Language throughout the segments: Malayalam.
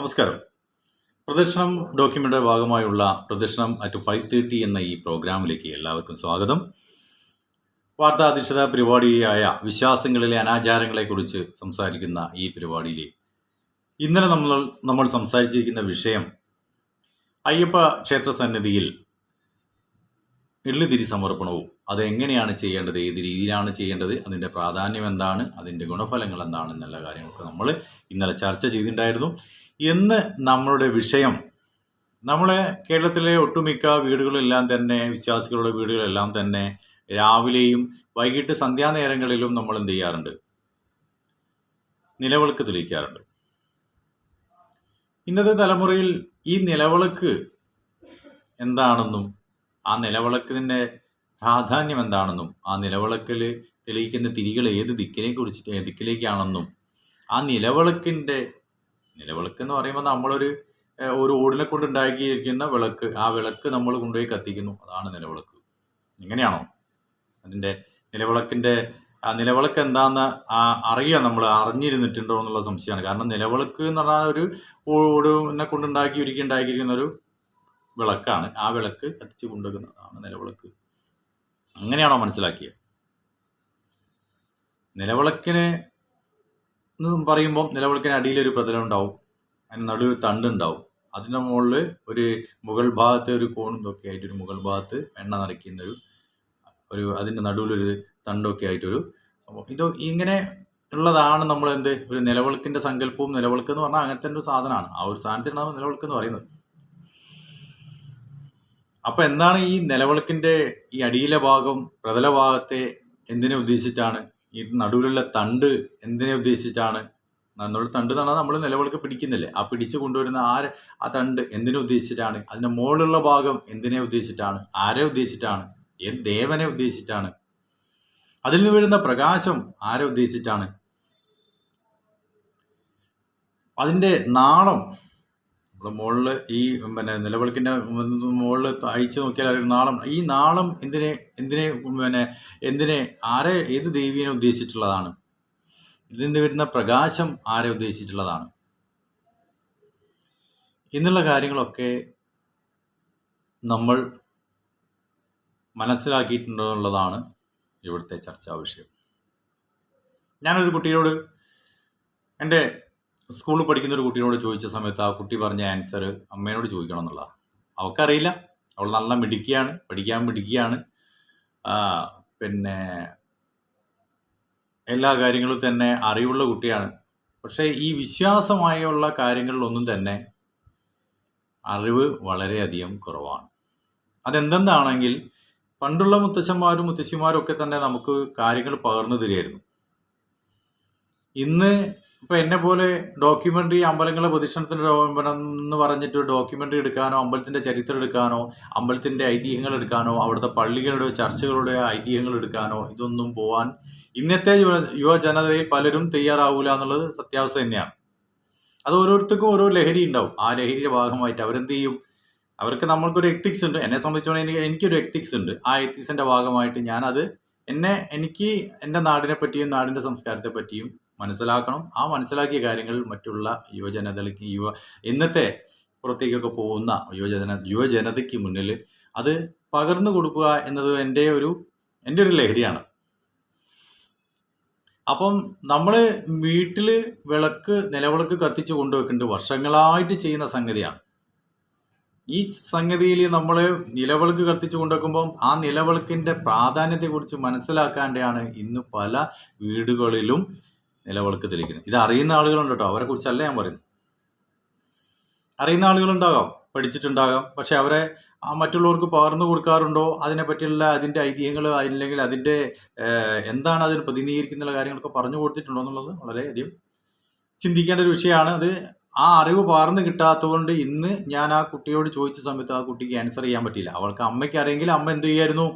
നമസ്കാരം. പ്രദർശനം ഡോക്യുമെന്റ് ഭാഗമായുള്ള പ്രദർശനം അറ്റ് ഫൈവ് തേർട്ടി എന്ന ഈ പ്രോഗ്രാമിലേക്ക് എല്ലാവർക്കും സ്വാഗതം. വാർത്താധിഷ്ഠിത പരിപാടിയായ വിശ്വാസങ്ങളിലെ അനാചാരങ്ങളെക്കുറിച്ച് സംസാരിക്കുന്ന ഈ പരിപാടിയിൽ ഇന്നലെ നമ്മൾ നമ്മൾ സംസാരിച്ചിരിക്കുന്ന വിഷയം അയ്യപ്പ ക്ഷേത്ര സന്നിധിയിൽ എള്ളുതിരി സമർപ്പണവും അത് എങ്ങനെയാണ് ചെയ്യേണ്ടത് ഏത് രീതിയിലാണ് ചെയ്യേണ്ടത് അതിന്റെ പ്രാധാന്യം എന്താണ് അതിന്റെ ഗുണഫലങ്ങൾ എന്താണ് എന്നുള്ള കാര്യങ്ങളൊക്കെ നമ്മൾ ഇന്നലെ ചർച്ച ചെയ്തിട്ടുണ്ടായിരുന്നു. ഇന്ന് നമ്മളുടെ വിഷയം നമ്മളെ കേരളത്തിലെ ഒട്ടുമിക്ക വീടുകളെല്ലാം തന്നെ വിശ്വാസികളുടെ വീടുകളെല്ലാം തന്നെ രാവിലെയും വൈകിട്ട് സന്ധ്യാനേരങ്ങളിലും നമ്മൾ എന്ത് ചെയ്യാറുണ്ട്? നിലവിളക്ക് തെളിയിക്കാറുണ്ട്. ഇന്നത്തെ തലമുറയിൽ ഈ നിലവിളക്ക് എന്താണെന്നും ആ നിലവിളക്കിന്റെ പ്രാധാന്യം എന്താണെന്നും ആ നിലവിളക്കിൽ തെളിയിക്കുന്ന തിരികൾ ഏത് ദിക്കിനെ കുറിച്ചിട്ട് ദിക്കിലേക്കാണെന്നും ആ നിലവിളക്കിന്റെ നിലവിളക്ക് എന്ന് പറയുമ്പോൾ നമ്മളൊരു ഒരു ഓടിനെ കൊണ്ട് ഉണ്ടാക്കിയിരിക്കുന്ന വിളക്ക് ആ വിളക്ക് നമ്മൾ കൊണ്ടുപോയി കത്തിക്കുന്നു. അതാണ് നിലവിളക്ക്. ഇങ്ങനെയാണോ? അതിന്റെ നിലവിളക്കിന്റെ ആ നിലവിളക്ക് എന്താന്ന് ആ അറിയാം നമ്മൾ അറിഞ്ഞിരുന്നിട്ടുണ്ടോ എന്നുള്ള സംശയമാണ്. കാരണം നിലവിളക്ക് എന്ന് പറഞ്ഞാൽ ഒരു ഓടിനെ കൊണ്ടുണ്ടാക്കി ഒരുക്കി ഉണ്ടാക്കിയിരിക്കുന്ന ഒരു വിളക്കാണ്. ആ വിളക്ക് കത്തിച്ച് കൊണ്ടുവെക്കുന്നതാണ് നിലവിളക്ക്. അങ്ങനെയാണോ മനസ്സിലാക്കിയത് നിലവിളക്കിന് എന്ന് പറയുമ്പോൾ നിലവിളക്കിന് ഒരു പ്രതലം ഉണ്ടാവും. അതിന് നടുവിൽ തണ്ട് ഉണ്ടാവും. അതിന്റെ മുകളിൽ ഒരു മുകൾ ഭാഗത്ത് ഒരു കോണും ഇതൊക്കെ ആയിട്ട് ഒരു മുകൾ ഭാഗത്ത് എണ്ണ നിറയ്ക്കുന്ന ഒരു ഒരു അതിന്റെ നടുവിലൊരു തണ്ടൊക്കെ ആയിട്ടൊരു അപ്പോൾ ഇത് ഇങ്ങനെ ഉള്ളതാണ് നമ്മൾ എന്ത് ഒരു നിലവിളക്കിന്റെ സങ്കല്പവും നിലവിളക്ക് എന്ന് പറഞ്ഞാൽ അങ്ങനത്തെ ഒരു സാധനമാണ്. ആ ഒരു സാധനത്തിനാണ് നിലവിളക്ക് എന്ന് പറയുന്നത്. അപ്പൊ എന്താണ് ഈ നിലവിളക്കിന്റെ ഈ അടിയിലെ ഭാഗം പ്രതല ഭാഗത്തെ എന്തിനെ ഉദ്ദേശിച്ചിട്ടാണ് ഈ നടുവിലുള്ള തണ്ട് എന്തിനെ ഉദ്ദേശിച്ചിട്ടാണ്? നമ്മുടെ തണ്ട് എന്നാണ് നമ്മൾ നിലവിളക്ക് പിടിക്കുന്നില്ലേ? ആ പിടിച്ചു കൊണ്ടുവരുന്ന ആ ആ തണ്ട് എന്തിനെ ഉദ്ദേശിച്ചിട്ടാണ്? അതിന്റെ മുകളിലുള്ള ഭാഗം എന്തിനെ ഉദ്ദേശിച്ചിട്ടാണ്? ആരെ ഉദ്ദേശിച്ചിട്ടാണ്? ഏത് ദേവനെ ഉദ്ദേശിച്ചിട്ടാണ്? അതിൽ നിന്ന് വരുന്ന പ്രകാശം ആരെ ഉദ്ദേശിച്ചിട്ടാണ്? അതിന്റെ നാളം നമ്മുടെ മുകളിൽ ഈ പിന്നെ നിലവിളക്കിന്റെ മുകളിൽ അയച്ചു നോക്കിയാൽ ഒരു നാളം. ഈ നാളം എന്തിനെ എന്തിനെ പിന്നെ എന്തിനെ ആരെ ഏത് ദേവീനെ ഉദ്ദേശിച്ചിട്ടുള്ളതാണ്? ഇതിൽ നിന്ന് വരുന്ന പ്രകാശം ആരെ ഉദ്ദേശിച്ചിട്ടുള്ളതാണ്? എന്നുള്ള കാര്യങ്ങളൊക്കെ നമ്മൾ മനസ്സിലാക്കിയിട്ടുണ്ടെന്നുള്ളതാണ് ഇവിടുത്തെ ചർച്ചാ വിഷയം. ഞാനൊരു കുട്ടിയോട് എന്റെ സ്കൂളിൽ പഠിക്കുന്ന ഒരു കുട്ടിയോട് ചോദിച്ച സമയത്ത് ആ കുട്ടി പറഞ്ഞ ആൻസർ അമ്മേനോട് ചോദിക്കണം എന്നുള്ളതാണ് അവൾക്കറിയില്ല. അവൾ നല്ല മിടുക്കിയാണ് പഠിക്കാൻ മിടുക്കിയാണ്. പിന്നെ എല്ലാ കാര്യങ്ങളും തന്നെ അറിവുള്ള കുട്ടിയാണ്. പക്ഷേ ഈ വിശ്വാസമായുള്ള കാര്യങ്ങളിലൊന്നും തന്നെ അറിവ് വളരെയധികം കുറവാണ്. അതെന്തെന്നാണെങ്കിൽ പണ്ടുള്ള മുത്തശ്ശന്മാരും മുത്തശ്ശിമാരും ഒക്കെ തന്നെ നമുക്ക് കാര്യങ്ങൾ പകർന്നു തരികയായിരുന്നു. ഇന്ന് ഇപ്പൊ എന്നെ പോലെ ഡോക്യുമെന്ററി അമ്പലങ്ങളെ പ്രദക്ഷിണത്തിന് എന്ന് പറഞ്ഞിട്ട് ഡോക്യുമെന്ററി എടുക്കാനോ അമ്പലത്തിന്റെ ചരിത്രം എടുക്കാനോ അമ്പലത്തിന്റെ ഐതിഹ്യങ്ങൾ എടുക്കാനോ അവിടുത്തെ പള്ളികളുടെ ചർച്ചകളുടെ ഐതിഹ്യങ്ങൾ എടുക്കാനോ ഇതൊന്നും പോവാൻ ഇന്നത്തെ യുവ യുവജനതയിൽ പലരും തയ്യാറാവൂല എന്നുള്ളത് സത്യാവസ്ഥ തന്നെയാണ്. അത് ഓരോരുത്തർക്കും ഓരോ ലഹരി ഉണ്ടാവും. ആ ലഹരിയുടെ ഭാഗമായിട്ട് അവരെന്ത് ചെയ്യും? അവർക്ക് നമ്മൾക്കൊരു എത്തിക്സ് ഉണ്ട്. എന്നെ സംബന്ധിച്ചോളം എനിക്ക് എനിക്കൊരു എത്തിക്സ് ഉണ്ട്. ആ എത്തിക്സിന്റെ ഭാഗമായിട്ട് ഞാനത് എന്നെ എനിക്ക് എന്റെ നാടിനെ പറ്റിയും നാടിന്റെ സംസ്കാരത്തെ പറ്റിയും മനസ്സിലാക്കണം. ആ മനസ്സിലാക്കിയ കാര്യങ്ങൾ മറ്റുള്ള യുവജനതയ്ക്ക് യുവ ഇന്നത്തെ പുറത്തേക്കൊക്കെ പോകുന്ന യുവജന യുവജനതയ്ക്ക് മുന്നിൽ അത് പകർന്നു കൊടുക്കുക എന്നത് എന്റെ ഒരു എന്റെ ഒരു ലഹരിയാണ്. അപ്പം നമ്മൾ വീട്ടിൽ വിളക്ക് നിലവിളക്ക് കത്തിച്ച് കൊണ്ടുവെക്കുന്നുണ്ട് വർഷങ്ങളായിട്ട് ചെയ്യുന്ന സംഗതിയാണ്. ഈ സംഗതിയിൽ നമ്മൾ നിലവിളക്ക് കത്തിച്ച് കൊണ്ടുവെക്കുമ്പം ആ നിലവിളക്കിന്റെ പ്രാധാന്യത്തെക്കുറിച്ച് മനസ്സിലാക്കാണ്ടാണ് ഇന്ന് പല വീടുകളിലും നിലവിളക്ക് തെളിയിക്കുന്നത് ഇത് അറിയുന്ന ആളുകളുണ്ട് കേട്ടോ. അവരെ കുറിച്ചല്ല ഞാൻ പറയുന്നത്. അറിയുന്ന ആളുകളുണ്ടാകാം. പഠിച്ചിട്ടുണ്ടാകാം. പക്ഷെ അവരെ ആ മറ്റുള്ളവർക്ക് പകർന്നു കൊടുക്കാറുണ്ടോ? അതിനെപ്പറ്റിയുള്ള അതിന്റെ ഐതിഹ്യങ്ങൾ അല്ലെങ്കിൽ അതിന്റെ എന്താണ് അതിന് പ്രതിനിധീകരിക്കുന്ന കാര്യങ്ങളൊക്കെ പറഞ്ഞു കൊടുത്തിട്ടുണ്ടോ എന്നുള്ളത് വളരെയധികം ചിന്തിക്കേണ്ട ഒരു വിഷയമാണ്. അത് ആ അറിവ് പകർന്നു കിട്ടാത്തതുകൊണ്ട് ഇന്ന് ഞാൻ ആ കുട്ടിയോട് ചോദിച്ച സമയത്ത് ആ കുട്ടിക്ക് ആൻസർ ചെയ്യാൻ പറ്റിയില്ല. അവൾക്ക് അമ്മയ്ക്ക് അറിയെങ്കിൽ അമ്മ എന്ത് ചെയ്യായിരുന്നു?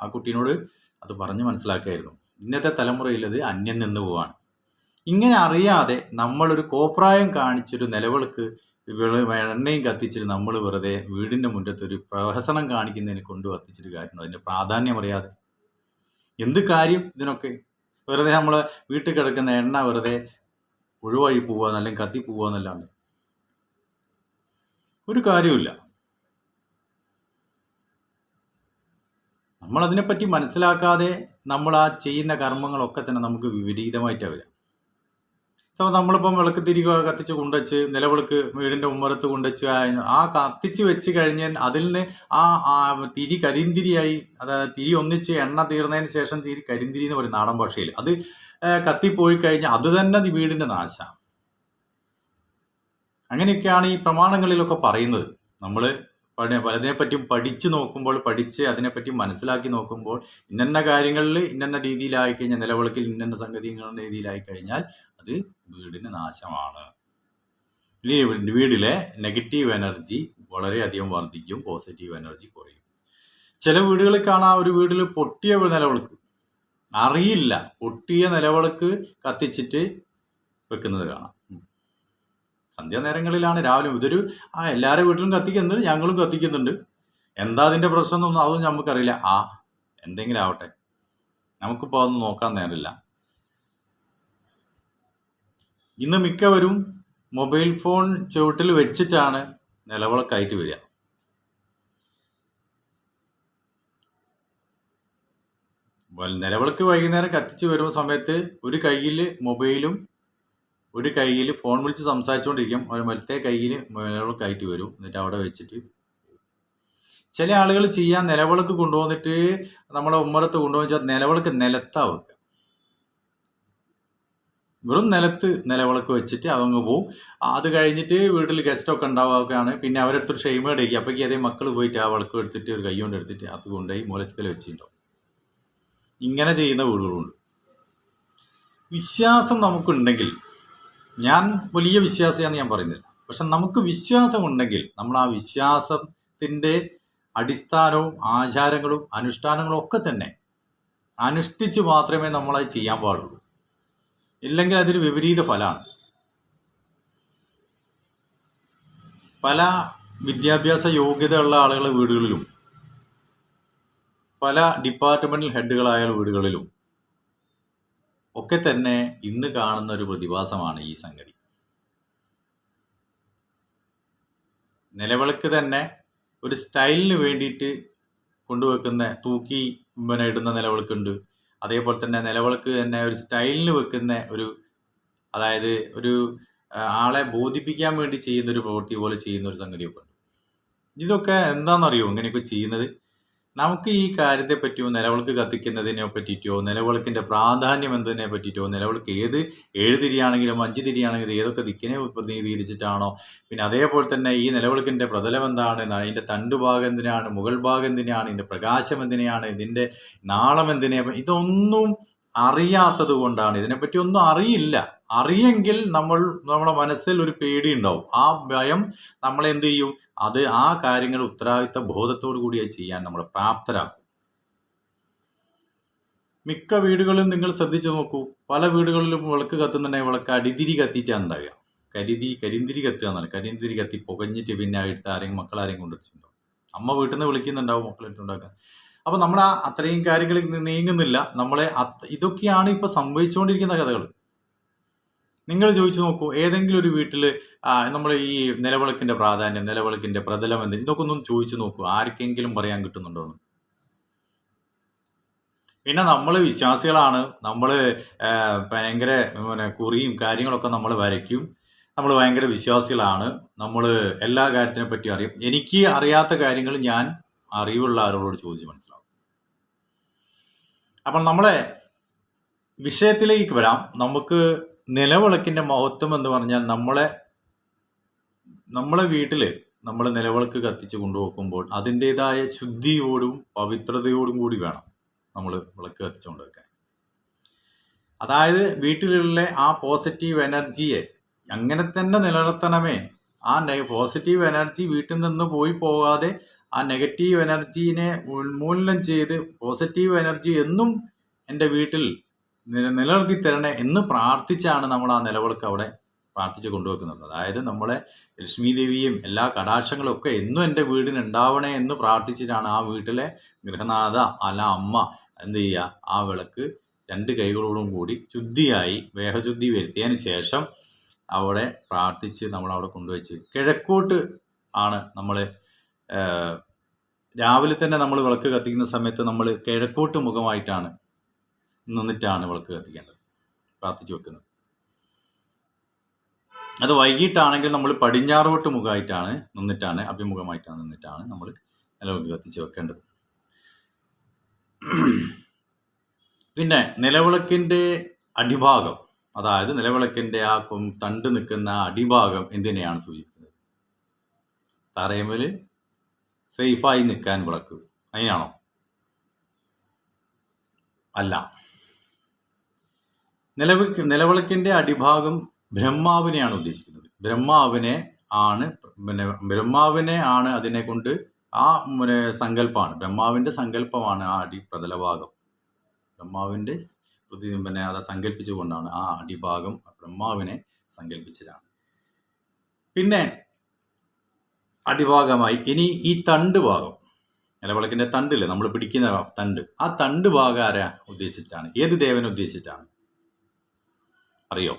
ആ കുട്ടീനോട് അത് പറഞ്ഞ് മനസ്സിലാക്കായിരുന്നു. ഇന്നത്തെ തലമുറയിൽ അത് അന്യം നിന്ന് പോവാണ്. ഇങ്ങനെ അറിയാതെ നമ്മളൊരു കോപ്രായം കാണിച്ചൊരു നിലവിളക്ക് വെള- എണ്ണയും കത്തിച്ചിട്ട് നമ്മൾ വെറുതെ വീടിന്റെ മുറ്റത്ത് ഒരു പ്രഹസനം കാണിക്കുന്നതിന് കൊണ്ട് കത്തിച്ചിട്ട് കാര്യമുണ്ട്. അതിന്റെ പ്രാധാന്യം അറിയാതെ എന്ത് കാര്യം ഇതിനൊക്കെ? വെറുതെ നമ്മൾ വീട്ടിൽ കിടക്കുന്ന എണ്ണ വെറുതെ ഒഴിവായി പോവുക അല്ലെങ്കിൽ കത്തി പോവുക എന്നല്ലാണ്ട്. ഒരു കാര്യമില്ല നമ്മൾ അതിനെപ്പറ്റി മനസ്സിലാക്കാതെ നമ്മൾ ആ ചെയ്യുന്ന കർമ്മങ്ങളൊക്കെ തന്നെ നമുക്ക് വിപരീതമായിട്ടാണ് വരിക. അപ്പോൾ നമ്മളിപ്പം വിളക്ക് തിരി കത്തിച്ച് കൊണ്ടുവച്ച് നിലവിളക്ക് വീടിന്റെ ഉമ്മറത്ത് കൊണ്ടുവച്ച് ആ- കത്തിച്ച് വെച്ച് കഴിഞ്ഞാൽ അതിൽ നിന്ന് ആ തിരി കരിന്തിരിയായി അതായത് തിരി ഒന്നിച്ച് എണ്ണ തീർന്നതിന് ശേഷം തിരി കരിന്തിരി എന്ന് പറയും നാടൻ ഭാഷയിൽ. അത് കത്തിപ്പോയി കഴിഞ്ഞാൽ അത് തന്നെ വീടിന്റെ നാശമാണ്. അങ്ങനെയൊക്കെയാണ് ഈ പ്രമാണങ്ങളിലൊക്കെ പറയുന്നത്. നമ്മൾ പലതിനെപ്പറ്റിയും പഠിച്ചു നോക്കുമ്പോൾ പഠിച്ച് അതിനെപ്പറ്റി മനസ്സിലാക്കി നോക്കുമ്പോൾ ഇന്നന്ന കാര്യങ്ങളിൽ ഇന്നന്ന രീതിയിലായി കഴിഞ്ഞാൽ നിലവിളക്കിൽ ഇന്നന്ന സംഗതികളുടെ രീതിയിലായി കഴിഞ്ഞാൽ അത് വീടിന് നാശമാണ്. ഇനി വീടിലെ നെഗറ്റീവ് എനർജി വളരെയധികം വർദ്ധിക്കും പോസിറ്റീവ് എനർജി കുറയും. ചില വീടുകളിൽ കാണാം ഒരു വീട്ടിൽ പൊട്ടിയ നിലവിളക്ക്. അറിയില്ല പൊട്ടിയ നിലവിളക്ക് കത്തിച്ചിട്ട് വെക്കുന്നത് കാണാം. സന്ധ്യാനേരങ്ങളിലാണ് രാവിലെ ഇതൊരു ആ എല്ലാവരുടെ വീട്ടിലും കത്തിക്കുന്നുണ്ട് ഞങ്ങളും കത്തിക്കുന്നുണ്ട്. എന്താ അതിന്റെ പ്രശ്നം എന്നൊന്നും അതൊന്നും നമുക്കറിയില്ല. ആ എന്തെങ്കിലും ആവട്ടെ. നമുക്കിപ്പോൾ അതൊന്നും നോക്കാൻ നേരമില്ല. ഇന്ന് മിക്കവരും മൊബൈൽ ഫോൺ ചുവട്ടിൽ വെച്ചിട്ടാണ് നിലവിളക്കായിട്ട് വരിക. നിലവിളക്ക് വൈകുന്നേരം കത്തിച്ച് വരുന്ന സമയത്ത് ഒരു കയ്യിൽ മൊബൈലും ഒരു കയ്യിൽ ഫോൺ വിളിച്ച് സംസാരിച്ചുകൊണ്ടിരിക്കും. ഒരു മറ്റേ കയ്യിൽ നിലവിളക്കായിട്ട് വരും. എന്നിട്ട് അവിടെ വെച്ചിട്ട് ചില ആളുകൾ ചെയ്യാൻ നിലവിളക്ക് കൊണ്ടുവന്നിട്ട് നമ്മളെ ഉമ്മറത്ത് കൊണ്ടുവച്ചാൽ നിലവിളക്ക് നിലത്താവുക വെറും നിലത്ത് നിലവിളക്ക് വെച്ചിട്ട് അതങ്ങ് പോവും. അത് കഴിഞ്ഞിട്ട് വീട്ടിൽ ഗസ്റ്റൊക്കെ ഉണ്ടാവുകയാണ് പിന്നെ അവരെടുത്തൊരു ക്ഷേമ ഇടയ്ക്ക് അപ്പോഴേക്കും അതേ മക്കൾ പോയിട്ട് ആ വിളക്ക് എടുത്തിട്ട് ഒരു കൈ കൊണ്ട് എടുത്തിട്ട് അത് കൊണ്ടുപോയി മൂലച്ചിക്കൽ വെച്ചിട്ടുണ്ടാവും ഇങ്ങനെ ചെയ്യുന്ന വീടുകളുണ്ട്. വിശ്വാസം നമുക്കുണ്ടെങ്കിൽ ഞാൻ വലിയ വിശ്വാസിയാന്ന് ഞാൻ പറയുന്നില്ല. പക്ഷെ നമുക്ക് വിശ്വാസമുണ്ടെങ്കിൽ നമ്മൾ ആ വിശ്വാസത്തിന്റെ അടിസ്ഥാനവും ആചാരങ്ങളും അനുഷ്ഠാനങ്ങളും ഒക്കെ തന്നെ അനുഷ്ഠിച്ച് മാത്രമേ നമ്മളത് ചെയ്യാൻ പാടുള്ളൂ. ഇല്ലെങ്കിൽ അതൊരു വിപരീത ഫലമാണ്. പല വിദ്യാഭ്യാസ യോഗ്യതയുള്ള ആളുകളുടെ വീടുകളിലും പല ഡിപ്പാർട്ട്മെന്റൽ ഹെഡുകളായ വീടുകളിലും ഒക്കെ തന്നെ ഇന്ന് കാണുന്ന ഒരു പ്രതിഭാസമാണ് ഈ സംഗതി. നിലവിളക്ക് തന്നെ ഒരു സ്റ്റൈലിന് വേണ്ടിയിട്ട് കൊണ്ടുവെക്കുന്ന തൂക്കി പിന്നെ ഇടുന്ന നിലവിളക്കുണ്ട്. അതേപോലെ തന്നെ നിലവിളക്ക് തന്നെ ഒരു സ്റ്റൈലിന് വെക്കുന്ന ഒരു അതായത് ഒരു ആളെ ബോധിപ്പിക്കാൻ വേണ്ടി ചെയ്യുന്ന ഒരു പ്രവൃത്തി പോലെ ചെയ്യുന്ന ഒരു സംഗതിയൊക്കെ ഉണ്ട്. ഇതൊക്കെ എന്താണെന്നറിയോ? ഇങ്ങനെയൊക്കെ ചെയ്യുന്നത്? നമുക്ക് ഈ കാര്യത്തെ പറ്റിയോ നിലവിളക്ക് കത്തിക്കുന്നതിനെ പറ്റിയിട്ടോ നിലവിളക്കിന്റെ പ്രാധാന്യം എന്നതിനെ പറ്റിയിട്ടോ നിലവിളക്ക് ഏത് ഏഴ് തിരിയാണെങ്കിലും അഞ്ച് തിരിയാണെങ്കിലും ഏതൊക്കെ ദിക്കിനെ പ്രതിനിധീകരിച്ചിട്ടാണോ? പിന്നെ അതേപോലെ തന്നെ ഈ നിലവിളക്കിന്റെ പ്രതലം എന്താണ്? അതിന്റെ തണ്ടുഭാഗം എന്തിനാണ്? മുകൾ ഭാഗം എന്തിനാണ്? ഇതിന്റെ പ്രകാശം എന്തിനെയാണ്? ഇതിന്റെ നാളം എന്തിനെ? ഇതൊന്നും അറിയാത്തത് കൊണ്ടാണ്. ഇതിനെപ്പറ്റി ഒന്നും അറിയില്ല. അറിയെങ്കിൽ നമ്മൾ നമ്മുടെ മനസ്സിൽ ഒരു പേടി ഉണ്ടാവും. ആ ഭയം നമ്മൾ എന്ത് ചെയ്യും? അത് ആ കാര്യങ്ങൾ ഉത്തരവാദിത്ത ബോധത്തോടു കൂടിയാ ചെയ്യാൻ നമ്മൾ പ്രാപ്തരാക്കും. മിക്ക വീടുകളിലും നിങ്ങൾ ശ്രദ്ധിച്ചു നോക്കൂ. പല വീടുകളിലും വിളക്ക് കത്തുന്നുണ്ടെങ്കിൽ വിളക്ക് അടിതിരി കത്തിയിട്ടാണ് ഉണ്ടാവുക. കരിതി കരിന്തിരി കത്തുക എന്നാണ്. കരിന്തിരി കത്തി പുകഞ്ഞിട്ട് പിന്നെ എടുത്ത് ആരെങ്കിലും മക്കളാരെങ്കിലും കൊണ്ടുവച്ചിട്ടുണ്ടാവും അമ്മ വീട്ടിൽ നിന്ന് വിളിക്കുന്നുണ്ടാവും മക്കളെടുത്തുണ്ടാക്കാൻ അപ്പൊ നമ്മൾ ആ അത്രയും കാര്യങ്ങളിൽ നീങ്ങുന്നില്ല. നമ്മളെ ഇതൊക്കെയാണ് ഇപ്പൊ സംഭവിച്ചുകൊണ്ടിരിക്കുന്ന കഥകൾ നിങ്ങൾ ചോദിച്ചു നോക്കൂ ഏതെങ്കിലും ഒരു വീട്ടിൽ നമ്മൾ ഈ നിലവിളക്കിന്റെ പ്രാധാന്യം നിലവിളക്കിന്റെ പ്രതലം എന്ത് ഇതൊക്കെ ഒന്നും ചോദിച്ചു നോക്കൂ ആർക്കെങ്കിലും പറയാൻ കിട്ടുന്നുണ്ടോ എന്ന്. പിന്നെ നമ്മൾ വിശ്വാസികളാണ്. നമ്മൾ ഭയങ്കര പിന്നെ കുറിയും കാര്യങ്ങളൊക്കെ നമ്മൾ വരയ്ക്കും. നമ്മൾ ഭയങ്കര വിശ്വാസികളാണ്. നമ്മൾ എല്ലാ കാര്യത്തിനെ പറ്റി അറിയും. എനിക്ക് അറിയാത്ത കാര്യങ്ങൾ ഞാൻ അറിവുള്ള ആരോട് ചോദിച്ച് മനസ്സിലാവും അപ്പം നമ്മളെ വിഷയത്തിലേക്ക് വരാം. നമുക്ക് നിലവിളക്കിന്റെ മഹത്വം എന്ന് പറഞ്ഞാൽ നമ്മളെ നമ്മളെ വീട്ടിൽ നമ്മൾ നിലവിളക്ക് കത്തിച്ച് കൊണ്ടുപോകുമ്പോൾ അതിന്റെതായ ശുദ്ധിയോടും പവിത്രതയോടും കൂടി വേണം നമ്മൾ വിളക്ക് കത്തിച്ച് കൊണ്ടുവെക്കാൻ. അതായത് വീട്ടിലുള്ള ആ പോസിറ്റീവ് എനർജിയെ അങ്ങനെ തന്നെ നിലനിർത്തണമേ ആ പോസിറ്റീവ് എനർജി വീട്ടിൽ നിന്ന് പോയി പോകാതെ ആ നെഗറ്റീവ് എനർജീനെ ഉന്മൂലനം ചെയ്ത് പോസിറ്റീവ് എനർജി എന്നും എന്റെ വീട്ടിൽ നില- നിലനിർത്തി തരണേ എന്ന് പ്രാർത്ഥിച്ചാണ് നമ്മൾ ആ നിലവിളക്ക് അവിടെ പ്രാർത്ഥിച്ച് കൊണ്ടുവെക്കുന്നത്. അതായത് നമ്മളെ ലക്ഷ്മി ദേവിയും എല്ലാ കടാക്ഷങ്ങളും ഒക്കെ എന്നും എന്റെ വീടിന് ഉണ്ടാവണേ എന്ന് പ്രാർത്ഥിച്ചിട്ടാണ് ആ വീട്ടിലെ ഗൃഹനാഥ അല്ല അമ്മ എന്ത് ചെയ്യുക? ആ വിളക്ക് രണ്ട് കൈകളോടും കൂടി ശുദ്ധിയായി വേഹശുദ്ധി വരുത്തിയതിന് ശേഷം അവിടെ പ്രാർത്ഥിച്ച് നമ്മൾ അവിടെ കൊണ്ടുവച്ച് കിഴക്കോട്ട് ആണ് നമ്മൾ രാവിലെ തന്നെ നമ്മൾ വിളക്ക് കത്തിക്കുന്ന സമയത്ത് നമ്മൾ കിഴക്കോട്ട് മുഖമായിട്ടാണ് നിന്നിട്ടാണ് വിളക്ക് കത്തിക്കേണ്ടത് പ്രാർത്ഥിച്ചു വെക്കുന്നത്. അത് വൈകിട്ടാണെങ്കിൽ നമ്മൾ പടിഞ്ഞാറോട്ട് മുഖമായിട്ടാണ് നിന്നിട്ടാണ് അഭിമുഖമായിട്ടാണ് നിന്നിട്ടാണ് നമ്മൾ നിലവിളക്ക് കത്തിച്ച് വെക്കേണ്ടത്. പിന്നെ നിലവിളക്കിന്റെ അടിഭാഗം അതായത് നിലവിളക്കിന്റെ ആ തണ്ട് നിൽക്കുന്ന അടിഭാഗം എന്തിനെയാണ് സൂചിപ്പിക്കുന്നത്? തറയുമ്പോൾ സേഫായി നിൽക്കാൻ വിളക്ക്. അതിനാണോ? അല്ല. നിലവിളക്ക് നിലവിളക്കിന്റെ അടിഭാഗം ബ്രഹ്മാവിനെയാണ് ഉദ്ദേശിക്കുന്നത്. ബ്രഹ്മാവിനെ ആണ് പിന്നെ ബ്രഹ്മാവിനെ ആണ് അതിനെ കൊണ്ട് ആ സങ്കല്പമാണ്. ബ്രഹ്മാവിന്റെ സങ്കല്പമാണ് ആ അടി പ്രതലഭാഗം. ബ്രഹ്മാവിന്റെ പിന്നെ അത് സങ്കല്പിച്ചുകൊണ്ടാണ് ആ അടിഭാഗം ബ്രഹ്മാവിനെ സങ്കല്പിച്ചതാണ്. പിന്നെ അടിഭാഗമായി. ഇനി ഈ തണ്ട് ഭാഗം. നിലവിളക്കിന്റെ തണ്ടില്ലേ? നമ്മൾ പിടിക്കുന്ന തണ്ട്. ആ തണ്ട് ഭാഗം ആരാ ഉദ്ദേശിച്ചിട്ടാണ്? ഏത് ദേവനെ ഉദ്ദേശിച്ചിട്ടാണ്? അറിയോ?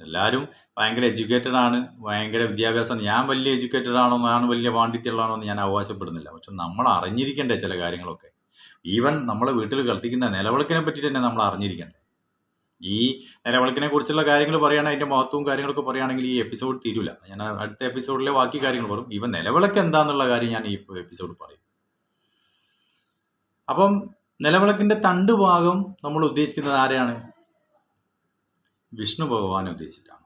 എല്ലാവരും ഭയങ്കര എഡ്യൂക്കേറ്റഡ് ആണ്. ഭയങ്കര വിദ്യാഭ്യാസം. ഞാൻ വലിയ എഡ്യൂക്കേറ്റഡ് ആണോ ഞാൻ വലിയ പാണ്ഡിത്യമുള്ളതാണോ എന്ന് ഞാൻ അവകാശപ്പെടുന്നില്ല. പക്ഷെ നമ്മൾ അറിഞ്ഞിരിക്കേണ്ടേ ചില കാര്യങ്ങളൊക്കെ. ഈവൻ നമ്മളെ വീട്ടിൽ കളിക്കുന്ന നിലവിളക്കിനെ പറ്റി തന്നെ നമ്മൾ അറിഞ്ഞിരിക്കണ്ടേ ഈ നിലവിളക്കിനെ കുറിച്ചുള്ള കാര്യങ്ങൾ പറയുകയാണെങ്കിൽ അതിന്റെ മഹത്വവും കാര്യങ്ങളൊക്കെ പറയുകയാണെങ്കിൽ ഈ എപ്പിസോഡ് തീരൂല. ഞാൻ അടുത്ത എപ്പിസോഡിലെ ബാക്കി കാര്യങ്ങൾ പറയും. ഇവ നിലവിളക്ക് എന്താന്നുള്ള കാര്യം ഞാൻ ഈ എപ്പിസോഡ് പറയും. അപ്പം നിലവിളക്കിന്റെ തണ്ട് ഭാഗം നമ്മൾ ഉദ്ദേശിക്കുന്നത് ആരെയാണ്? വിഷ്ണു ഭഗവാനെ ഉദ്ദേശിച്ചിട്ടാണ്.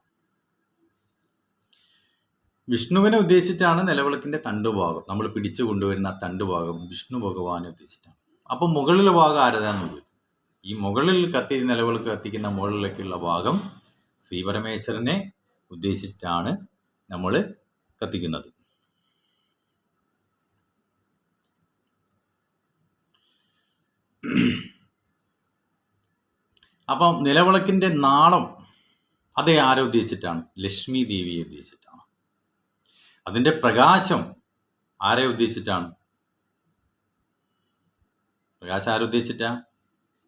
വിഷ്ണുവിനെ ഉദ്ദേശിച്ചിട്ടാണ് നിലവിളക്കിന്റെ തണ്ട് ഭാഗം. നമ്മൾ പിടിച്ചു കൊണ്ടുവരുന്ന ആ തണ്ടുഭാഗം വിഷ്ണു ഭഗവാനെ ഉദ്ദേശിച്ചിട്ടാണ്. അപ്പം മുകളിലെ ഭാഗം ആരതാന്ന് ചോദിക്കും ഈ മുകളിൽ കത്തി നിലവിളക്ക് കത്തിക്കുന്ന മുകളിലേക്കുള്ള ഭാഗം ശ്രീപരമേശ്വരനെ ഉദ്ദേശിച്ചിട്ടാണ് നമ്മൾ കത്തിക്കുന്നത്. അപ്പം നിലവിളക്കിന്റെ നാളം അതേ ആരെ ഉദ്ദേശിച്ചിട്ടാണ്? ലക്ഷ്മി ദേവിയെ ഉദ്ദേശിച്ചിട്ടാണ്. അതിന്റെ പ്രകാശം ആരെ ഉദ്ദേശിച്ചിട്ടാണ്? പ്രകാശം ആരെ ഉദ്ദേശിച്ചിട്ടാ?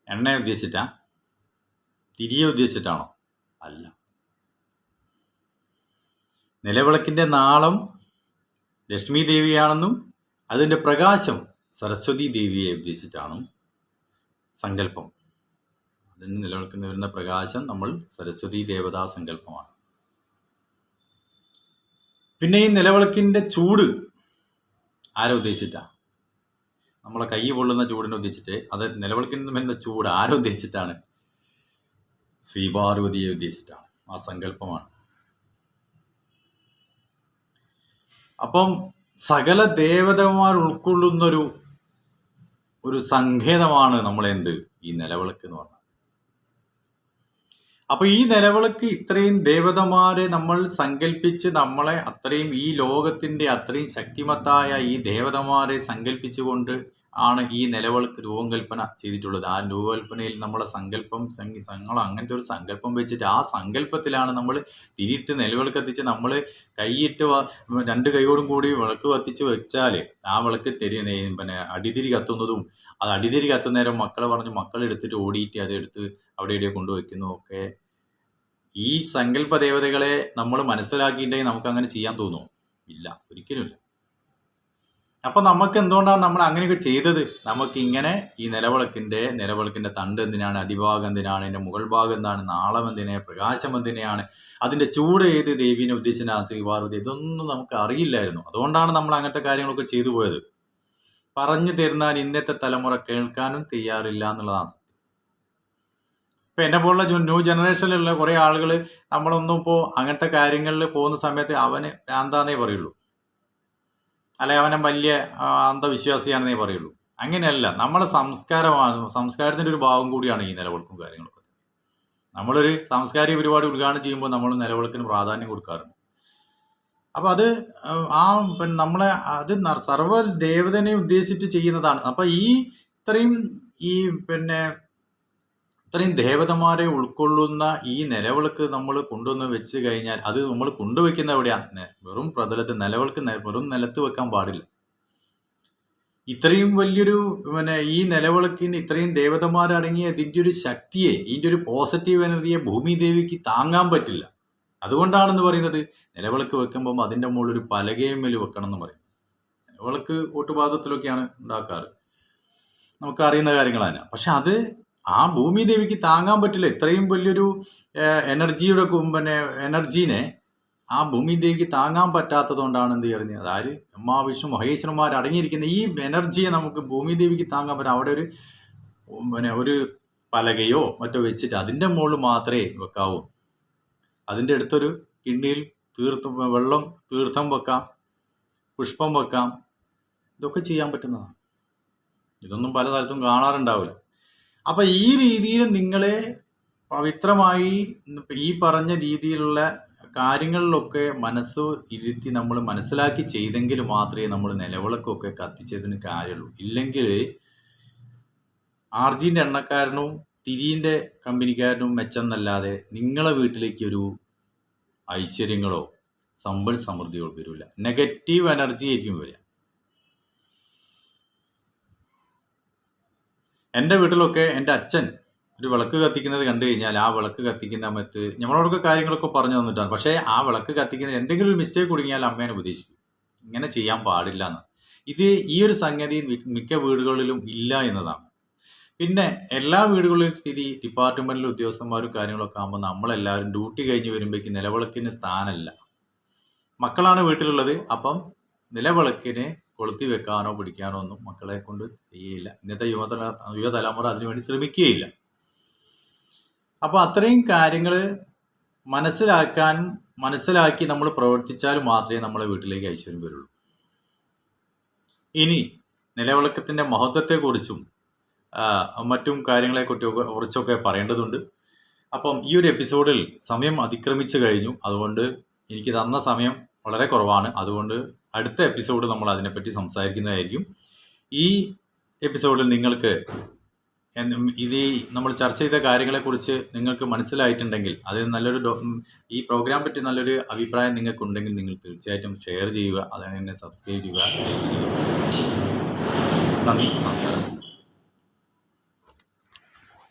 എണ്ണയെ ഉദ്ദേശിച്ചിട്ടാ? തിരിയെ ഉദ്ദേശിച്ചിട്ടാണോ? അല്ല. നിലവിളക്കിന്റെ നാളം ലക്ഷ്മി ദേവിയാണെന്നും അതിന്റെ പ്രകാശം സരസ്വതി ദേവിയെ ഉദ്ദേശിച്ചിട്ടാണ് സങ്കല്പം. അതിന് നിലനിൽക്കുന്ന വരുന്ന പ്രകാശം നമ്മൾ സരസ്വതി ദേവതാ സങ്കല്പമാണ്. പിന്നെ ഈ നിലവിളക്കിന്റെ ചൂട് ആരെ ഉദ്ദേശിച്ചിട്ടാ? നമ്മളെ കൈ പൊള്ളുന്ന ചൂടിനെ ഉദ്ദേശിച്ചിട്ട് അത് നിലവിളിക്കുന്ന ചൂട് ആരോ ഉദ്ദേശിച്ചിട്ടാണ്? ശ്രീപാർവതിയെ ഉദ്ദേശിച്ചിട്ടാണ്. ആ സങ്കല്പമാണ്. അപ്പം സകല ദേവതമാർ ഉൾക്കൊള്ളുന്നൊരു ഒരു സങ്കേതമാണ് നമ്മളെന്ത്? ഈ നിലവിളക്ക് എന്ന് പറഞ്ഞാൽ അപ്പൊ ഈ നിലവിളക്ക് ഇത്രയും ദേവതമാരെ നമ്മൾ സങ്കല്പിച്ച് നമ്മളെ അത്രയും ഈ ലോകത്തിന്റെ അത്രയും ശക്തിമത്തായ ഈ ദേവതമാരെ സങ്കല്പിച്ചുകൊണ്ട് ആണ് ഈ നിലവിളക്ക് രൂപകൽപ്പന ചെയ്തിട്ടുള്ളത്. ആ രൂപകൽപ്പനയിൽ നമ്മളെ സങ്കല്പം ഞങ്ങൾ അങ്ങനത്തെ ഒരു സങ്കല്പം വെച്ചിട്ട് ആ സങ്കല്പത്തിലാണ് നമ്മൾ തിരിയിട്ട് നിലവിളക്ക് കത്തിച്ച് നമ്മൾ കൈയിട്ട് രണ്ട് കൈയോടും കൂടി വിളക്ക് കത്തിച്ച് വെച്ചാൽ ആ വിളക്ക് തെരി പിന്നെ അടിതിരി കത്തുന്നതും അത് അടിതിരി കത്തുന്നേരം മക്കളെ പറഞ്ഞ് മക്കൾ എടുത്തിട്ട് ഓടിയിട്ട് അതെടുത്ത് അവിടെ ഇവിടെ കൊണ്ടുവയ്ക്കുന്നതും ഒക്കെ ഈ സങ്കല്പ ദേവതകളെ നമ്മൾ മനസ്സിലാക്കിയിട്ടുണ്ടെങ്കിൽ നമുക്ക് അങ്ങനെ ചെയ്യാൻ തോന്നുമോ ഇല്ല ഒരിക്കലുമില്ല അപ്പൊ നമുക്ക് എന്തുകൊണ്ടാണ് നമ്മൾ അങ്ങനെയൊക്കെ ചെയ്തത്? നമുക്ക് ഇങ്ങനെ ഈ നിലവിളക്കിന്റെ നിലവിളക്കിന്റെ തണ്ട് എന്തിനാണ് അതിഭാഗം എന്തിനാണ് അതിന്റെ മുകൾ ഭാഗം എന്താണ് നാളം എന്തിനെ പ്രകാശം എന്തിനെയാണ് അതിന്റെ ചൂട് ഏത് ദേവീനെ ഉദ്ദേശിച്ചാണ് ശ്രീ പാർവതി ഇതൊന്നും നമുക്ക് അറിയില്ലായിരുന്നു. അതുകൊണ്ടാണ് നമ്മൾ അങ്ങനത്തെ കാര്യങ്ങളൊക്കെ ചെയ്തു പോയത്. പറഞ്ഞു തരുന്നാൽ ഇന്നത്തെ തലമുറ കേൾക്കാനും തയ്യാറില്ല എന്നുള്ളതാണ്. ഇപ്പൊ എന്നെ പോലുള്ള ന്യൂ ജനറേഷനിലുള്ള കുറേ ആളുകൾ നമ്മളൊന്നും ഇപ്പോൾ അങ്ങനത്തെ കാര്യങ്ങളിൽ പോകുന്ന സമയത്ത് അവന് ഭ്രാന്താന്നേ പറയുള്ളൂ. അല്ലെ അവനെ വലിയ അന്ധവിശ്വാസിയാണെന്നേ പറയുള്ളൂ. അങ്ങനെയല്ല നമ്മളെ സംസ്കാരമാണ് സംസ്കാരത്തിന്റെ ഒരു ഭാഗം കൂടിയാണ് ഈ നിലവിളക്കും കാര്യങ്ങളൊക്കെ. നമ്മളൊരു സാംസ്കാരിക പരിപാടി ഉദ്ഘാടനം ചെയ്യുമ്പോൾ നമ്മൾ നിലവിളക്കിന് പ്രാധാന്യം കൊടുക്കാറുണ്ട്. അപ്പൊ അത് ആ പിന്നെ നമ്മളെ അത് സർവ ദേവതനെ ഉദ്ദേശിച്ചിട്ട് ചെയ്യുന്നതാണ്. അപ്പൊ ഈ ഇത്രയും ഈ പിന്നെ ഇത്രയും ദേവതമാരെ ഉൾക്കൊള്ളുന്ന ഈ നിലവിളക്ക് നമ്മൾ കൊണ്ടുവന്ന് വെച്ച് കഴിഞ്ഞാൽ അത് നമ്മൾ കൊണ്ടുവയ്ക്കുന്ന എവിടെയാണ് വെറും പ്രതലത്ത് നിലവിളക്ക് വെറും നിലത്ത് വെക്കാൻ പാടില്ല. ഇത്രയും വലിയൊരു പിന്നെ ഈ നിലവിളക്കിന് ഇത്രയും ദേവതമാരടങ്ങിയ ഇതിന്റെ ഒരു ശക്തിയെ ഇതിന്റെ ഒരു പോസിറ്റീവ് എനർജിയെ ഭൂമി ദേവിക്ക് താങ്ങാൻ പറ്റില്ല. അതുകൊണ്ടാണെന്ന് പറയുന്നത് നിലവിളക്ക് വെക്കുമ്പം അതിന്റെ മുകളിൽ ഒരു പലകയും മേൽ വെക്കണം എന്ന് പറയും. നിലവിളക്ക് ഓട്ടുപാദത്തിലൊക്കെയാണ് ഉണ്ടാക്കാറ്. നമുക്ക് അറിയുന്ന കാര്യങ്ങളാണ്. പക്ഷെ അത് ആ ഭൂമി ദേവിക്ക് താങ്ങാൻ പറ്റില്ല. ഇത്രയും വലിയൊരു എനർജിയുടെ പിന്നെ എനർജീനെ ആ ഭൂമി ദേവിക്ക് താങ്ങാൻ പറ്റാത്തത് കൊണ്ടാണ് എന്ത് ചെയ്യുന്നത്? അതായത് ബ്രഹ്മാവിഷ്ണു വിഷ്ണു മഹേശ്വരന്മാർ അടങ്ങിയിരിക്കുന്ന ഈ എനർജിയെ നമുക്ക് ഭൂമി ദേവിക്ക് താങ്ങാൻ പറ്റും അവിടെ ഒരു പിന്നെ ഒരു പലകയോ മറ്റോ വെച്ചിട്ട് അതിന്റെ മുകളിൽ മാത്രമേ വെക്കാവൂ. അതിന്റെ അടുത്തൊരു കിണ്ണിയിൽ തീർത്ഥം വെള്ളം തീർത്ഥം വെക്കാം പുഷ്പം വെക്കാം. ഇതൊക്കെ ചെയ്യാൻ പറ്റുന്നതാണ്. ഇതൊന്നും പല സ്ഥലത്തും കാണാറുണ്ടാവില്ല. അപ്പൊ ഈ രീതിയിൽ നിങ്ങളെ പവിത്രമായി ഈ പറഞ്ഞ രീതിയിലുള്ള കാര്യങ്ങളിലൊക്കെ മനസ്സ് ഇരുത്തി നമ്മൾ മനസ്സിലാക്കി ചെയ്തെങ്കിൽ മാത്രമേ നമ്മൾ നിലവിളക്കൊക്കെ കത്തിച്ചതിന് കാര്യമുള്ളൂ. ഇല്ലെങ്കിൽ ആർജിന്റെ എണ്ണക്കാരനും തിരിന്റെ കമ്പനിക്കാരനും മെച്ചെന്നല്ലാതെ നിങ്ങളെ വീട്ടിലേക്ക് ഒരു ഐശ്വര്യങ്ങളോ സമ്പൽ സമൃദ്ധിയോ വരില്ല. നെഗറ്റീവ് എനർജി ആയിരിക്കും വരിക. എന്റെ വീട്ടിലൊക്കെ എന്റെ അച്ഛൻ ഒരു വിളക്ക് കത്തിക്കുന്നത് കണ്ടു കഴിഞ്ഞാൽ ആ വിളക്ക് കത്തിക്കുന്ന സമയത്ത് നമ്മളോടൊക്കെ കാര്യങ്ങളൊക്കെ പറഞ്ഞു തന്നിട്ടാണ്. പക്ഷേ ആ വിളക്ക് കത്തിക്കുന്ന എന്തെങ്കിലും ഒരു മിസ്റ്റേക്ക് കുടുങ്ങിയാൽ അമ്മേനെ ഉപദേശിക്കും. ഇങ്ങനെ ചെയ്യാൻ പാടില്ല എന്ന്. ഇത് ഈ ഒരു സംഗതി മിക്ക വീടുകളിലും ഇല്ല എന്നതാണ്. പിന്നെ എല്ലാ വീടുകളിലും സ്ഥിതി ഡിപ്പാർട്ട്മെന്റിലെ ഉദ്യോഗസ്ഥന്മാരും കാര്യങ്ങളൊക്കെ ആകുമ്പോൾ നമ്മളെല്ലാവരും ഡ്യൂട്ടി കഴിഞ്ഞ് വരുമ്പോഴേക്ക് നിലവിളക്കിന് സ്ഥാനമല്ല മക്കളാണ് വീട്ടിലുള്ളത്. അപ്പം നിലവിളക്കിനെ കൊളുത്തി വെക്കാനോ പിടിക്കാനോ ഒന്നും മക്കളെ കൊണ്ട് ചെയ്യില്ല ഇന്നത്തെ യുവതല യുവതലമുറ അതിനുവേണ്ടി ശ്രമിക്കുകയില്ല. അപ്പോൾ അത്രയും കാര്യങ്ങൾ മനസ്സിലാക്കാൻ മനസ്സിലാക്കി നമ്മൾ പ്രവർത്തിച്ചാൽ മാത്രമേ നമ്മളെ വീട്ടിലേക്ക് ഐശ്വര്യം വരുള്ളൂ. ഇനി നിലവിളക്കത്തിന്റെ മഹത്വത്തെക്കുറിച്ചും കുറിച്ചും മറ്റും കാര്യങ്ങളെ കുറിച്ചൊക്കെ പറയേണ്ടതുണ്ട്. അപ്പം ഈ ഒരു എപ്പിസോഡിൽ സമയം അതിക്രമിച്ചു കഴിഞ്ഞു. അതുകൊണ്ട് എനിക്ക് തന്ന സമയം വളരെ കുറവാണ്. അതുകൊണ്ട് അടുത്ത എപ്പിസോഡ് നമ്മൾ അതിനെപ്പറ്റി സംസാരിക്കുന്നതായിരിക്കും. ഈ എപ്പിസോഡിൽ നിങ്ങൾക്ക് ഇത് നമ്മൾ ചർച്ച ചെയ്ത കാര്യങ്ങളെക്കുറിച്ച് നിങ്ങൾക്ക് മനസ്സിലായിട്ടുണ്ടെങ്കിൽ അതിൽ നല്ലൊരു ഈ പ്രോഗ്രാം പറ്റി നല്ലൊരു അഭിപ്രായം നിങ്ങൾക്കുണ്ടെങ്കിൽ നിങ്ങൾ തീർച്ചയായിട്ടും ഷെയർ ചെയ്യുക അതിനെ സബ്സ്ക്രൈബ് ചെയ്യുക. നന്ദി നമസ്കാരം.